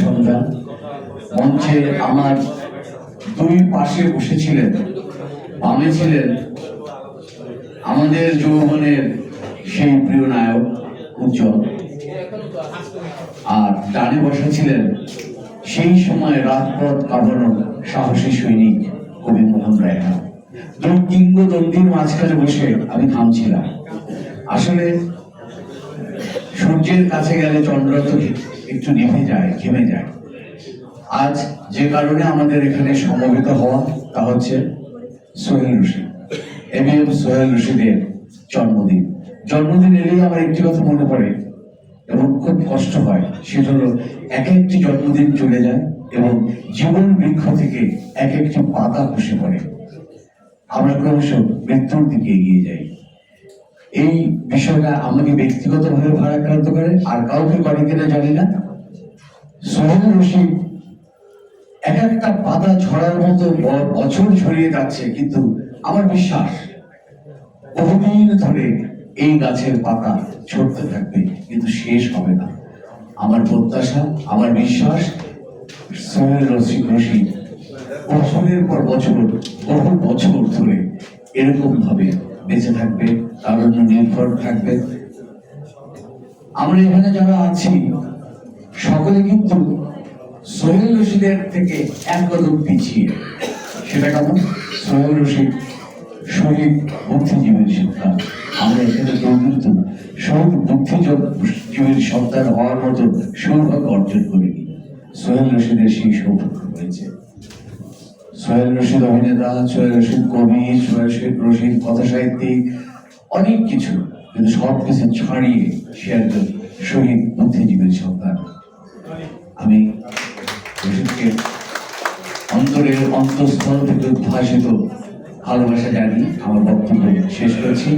সন্ধ্যা মঞ্চে আমার দুই পাশে বসেছিলেন, বামে ছিলেন আমাদের যৌবনের সেই প্রিয় নায়ক উজ্জ্বল। আর ডানে বসা ছিলেন সেই সময় রাজপথ কাঁপানো সাহসী সৈনিক কবি মোহন রায়না দুই কিংবদন্তির মাঝখানে বসে আমি থামছিলাম। আসলে সূর্যের কাছে গেলে চন্দ্র তো একটু নেমে যায়, ঘেমে যায়। আজ যে কারণে আমাদের এখানে সমবেত হওয়া তা হচ্ছে সোহেল রশিদ এম এম সোহেল রশিদের জন্মদিন। জন্মদিন এলেই আমার একটি কথা মনে পড়ে এবং খুব কষ্ট হয়। সেটা হলো এক একটি জন্মদিন চলে যায় এবং জীবন বৃক্ষ থেকে এক একটি পাতা খসে পড়ে। আমরা ক্রমশ মৃত্যুর দিকে এগিয়ে যাই। এই বিষয়টা আমাকে ব্যক্তিগতভাবে ভারাক্রান্ত করে, আর কাউকে করে কিনা জানি না। সোহেল রশিদ এক একটা পাতা ঝরার মতো বছর ছড়িয়ে যাচ্ছে, কিন্তু আমার বিশ্বাস বহুদিন ধরে এই গাছের পাতা ছড়তে থাকবে, কিন্তু শেষ হবে না। আমার প্রত্যাশা, আমার বিশ্বাস, সোহেল রশিদ রশিদ বছরের পর বছর, বহু বছর ধরে এরকম ভাবে বেঁচে থাকবে। তার জন্য নির্ভর থাকবে। আমরা এখানে যারা আছি, সকলে কিন্তু সোহেল রশিদের থেকে এক কদম পিছিয়ে। সেটা কেমন? সোহেল রশিদ শহীদ বুদ্ধিজীবীর সন্তান। আমরা এখানে কেউ কিন্তু শহীদ বুদ্ধিজীবীর সন্তান হওয়ার মতো সৌভাগ্য অর্জন করিনি। সোহেল রশিদের সেই সৌভাগ্য হয়েছে। সোহেল রশিদ অভিনেতা, সোহেল রশিদ কবি, সোহেল রশিদ রশিদ কথা সাহিত্যিক অনেক কিছু, কিন্তু সব কিছু ছাড়িয়ে সে একজন শহীদ বুদ্ধিজীবীর সন্তান আমি অন্তরের অন্তঃস্থল থেকে উদ্ভাসিত ভালোবাসা জানি আমার বক্তব্য শেষ করছি।